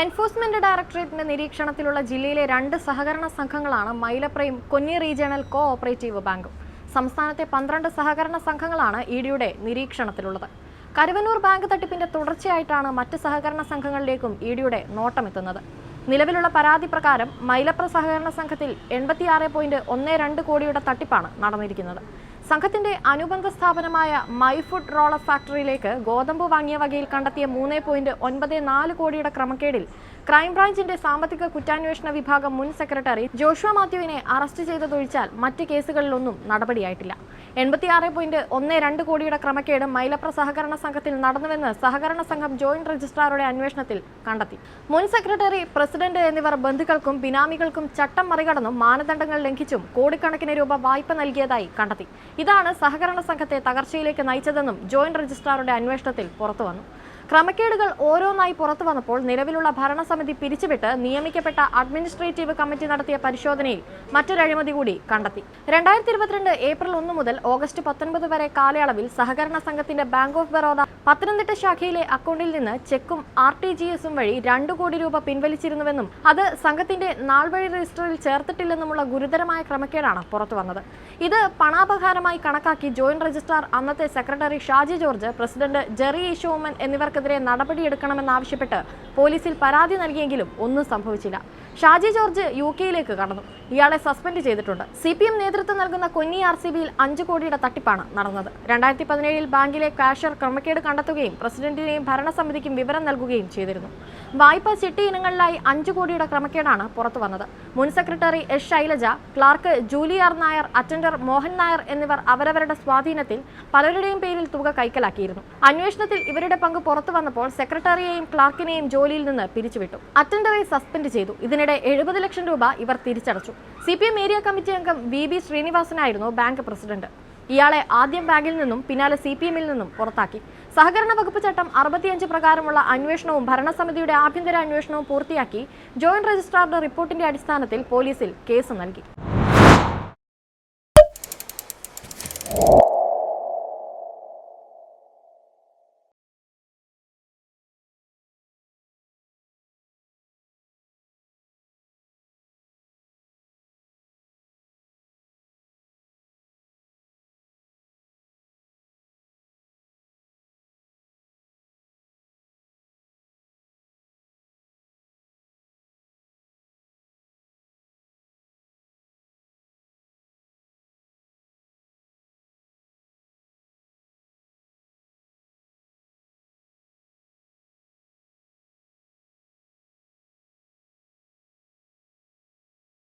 Enforcement ഡയറക്ടറേറ്റിന്റെ നിരീക്ഷണത്തിലുള്ള ജില്ലയിലെ രണ്ട് സഹകരണ സംഘങ്ങളാണ് മൈലപ്രയും കൊന്നി റീജിയണൽ കോ ഓപ്പറേറ്റീവ് ബാങ്കും. സംസ്ഥാനത്തെ പന്ത്രണ്ട് സഹകരണ സംഘങ്ങളാണ് ഇ ഡിയുടെ നിരീക്ഷണത്തിലുള്ളത്. കരുവന്നൂർ ബാങ്ക് തട്ടിപ്പിന്റെ തുടർച്ചയായിട്ടാണ് മറ്റ് സഹകരണ സംഘങ്ങളിലേക്കും ഇ ഡിയുടെ നോട്ടമെത്തുന്നത്. നിലവിലുള്ള പരാതി പ്രകാരം മൈലപ്ര സഹകരണ സംഘത്തിൽ എൺപത്തിയാറ് പോയിന്റ് ഒന്ന് രണ്ട് കോടിയുടെ തട്ടിപ്പാണ് നടന്നിരിക്കുന്നത്. സംഘത്തിന്റെ അനുബന്ധ സ്ഥാപനമായ മൈ ഫുഡ് റോളർ ഫാക്ടറിയിലേക്ക് ഗോതമ്പ് വാങ്ങിയ വകയിൽ കണ്ടെത്തിയ മൂന്ന് പോയിന്റ് ഒൻപത് നാല് കോടിയുടെ ക്രമക്കേടിൽ ക്രൈംബ്രാഞ്ചിന്റെ സാമ്പത്തിക കുറ്റാന്വേഷണ വിഭാഗം മുൻ സെക്രട്ടറി ജോഷുവ മാത്യുവിനെ അറസ്റ്റ് ചെയ്തതൊഴിച്ചാൽ മറ്റ് കേസുകളിലൊന്നും നടപടിയായിട്ടില്ല. എൺപത്തിയാറ് പോയിന്റ് ഒന്ന് രണ്ട് കോടിയുടെ ക്രമക്കേട് മൈലപ്ര സഹകരണ സംഘത്തിൽ നടന്നുവെന്ന് സഹകരണ സംഘം ജോയിന്റ് രജിസ്ട്രാറുടെ അന്വേഷണത്തിൽ കണ്ടെത്തി. മുൻ സെക്രട്ടറി പ്രസിഡന്റ് എന്നിവർ ബന്ധുക്കൾക്കും ബിനാമികൾക്കും ചട്ടം മറികടന്നും മാനദണ്ഡങ്ങൾ ലംഘിച്ചും കോടിക്കണക്കിന് രൂപ വായ്പ നൽകിയതായി കണ്ടെത്തി. ഇതാണ് സഹകരണ സംഘത്തെ തകർച്ചയിലേക്ക് നയിച്ചതെന്നും ജോയിന്റ് രജിസ്ട്രാറുടെ അന്വേഷണത്തിൽ പുറത്തുവന്നു. ക്രമക്കേടുകൾ ഓരോന്നായി പുറത്തു വന്നപ്പോൾ നിലവിലുള്ള ഭരണസമിതി പിരിച്ചുവിട്ട് നിയമിക്കപ്പെട്ട അഡ്മിനിസ്ട്രേറ്റീവ് കമ്മിറ്റി നടത്തിയ പരിശോധനയിൽ മറ്റൊരു അഴിമതി കൂടി കണ്ടെത്തി. രണ്ടായിരത്തി ഇരുപത്തിരണ്ട് ഏപ്രിൽ ഒന്ന് മുതൽ ഓഗസ്റ്റ് പത്തൊൻപത് വരെ കാലയളവിൽ സഹകരണ സംഘത്തിന്റെ ബാങ്ക് ഓഫ് ബറോദ പത്തനംതിട്ട ശാഖയിലെ അക്കൗണ്ടിൽ നിന്ന് ചെക്കും ആർ ടി ജി എസും വഴി രണ്ടു കോടി രൂപ പിൻവലിച്ചിരുന്നുവെന്നും അത് സംഘത്തിന്റെ നാൾവഴി രജിസ്റ്ററിൽ ചേർത്തിട്ടില്ലെന്നുമുള്ള ഗുരുതരമായ ക്രമക്കേടാണ് പുറത്തു വന്നത്. ഇത് പണാപഹാരമായി കണക്കാക്കി ജോയിന്റ് രജിസ്ട്രാർ അന്നത്തെ secretary Shaji George president Jerry Eshoman എന്നിവർക്കെതിരെ നടപടിയെടുക്കണമെന്നാവശ്യപ്പെട്ട് പോലീസിൽ പരാതി നൽകിയെങ്കിലും ഒന്നും സംഭവിച്ചില്ല. ഷാജി ജോർജ് യു കെയിലേക്ക് കടന്നു. ഇയാളെ സസ്പെൻഡ് ചെയ്തിട്ടുണ്ട്. സി പി എം നേതൃത്വം നൽകുന്ന കൊന്നി ആർ സി ബിയിൽ അഞ്ച് കോടിയുടെ തട്ടിപ്പാണ് നടന്നത്. രണ്ടായിരത്തി പതിനേഴിൽ ബാങ്കിലെ കാഷ്യർ ക്രമക്കേട് കണ്ടെത്തുകയും പ്രസിഡന്റിനെയും ഭരണസമിതിക്കും വിവരം നൽകുകയും ചെയ്തിരുന്നു. വായ്പ ചിട്ടി ഇനങ്ങളിലായി അഞ്ച് കോടിയുടെ ക്രമക്കേടാണ് പുറത്തു വന്നത് മുൻ secretary S Shailaja clerk Julie R Nair attender Mohan Nair എന്നിവർ അവരവരുടെ സ്വാധീനത്തിൽ പലരുടെയും പേരിൽ തുക കൈക്കലാക്കിയിരുന്നു. അന്വേഷണത്തിൽ ഇവരുടെ പങ്ക് പുറത്തു വന്നപ്പോൾ സെക്രട്ടറിയെയും ക്ലാർക്കിനെയും ജോലിയിൽ നിന്ന് പിരിച്ചുവിട്ടു. അറ്റൻഡറെ സസ്പെൻഡ് ചെയ്തു. ഇതിനിടെ എഴുപത് ലക്ഷം രൂപ ഇവർ തിരിച്ചടച്ചു. സി ഏരിയ കമ്മിറ്റി അംഗം വി ബി ശ്രീനിവാസനായിരുന്നു ബാങ്ക് പ്രസിഡന്റ്. ഇയാളെ ആദ്യം ബാങ്കിൽ നിന്നും പിന്നാലെ സി പി എമ്മിൽ നിന്നും പുറത്താക്കി. സഹകരണ വകുപ്പ് ചട്ടം അറുപത്തിയഞ്ച് പ്രകാരമുള്ള അന്വേഷണവും ഭരണസമിതിയുടെ ആഭ്യന്തര അന്വേഷണവും പൂർത്തിയാക്കി ജോയിന്റ് രജിസ്ട്രാറുടെ റിപ്പോർട്ടിന്റെ അടിസ്ഥാനത്തിൽ പോലീസിൽ കേസ് നൽകി.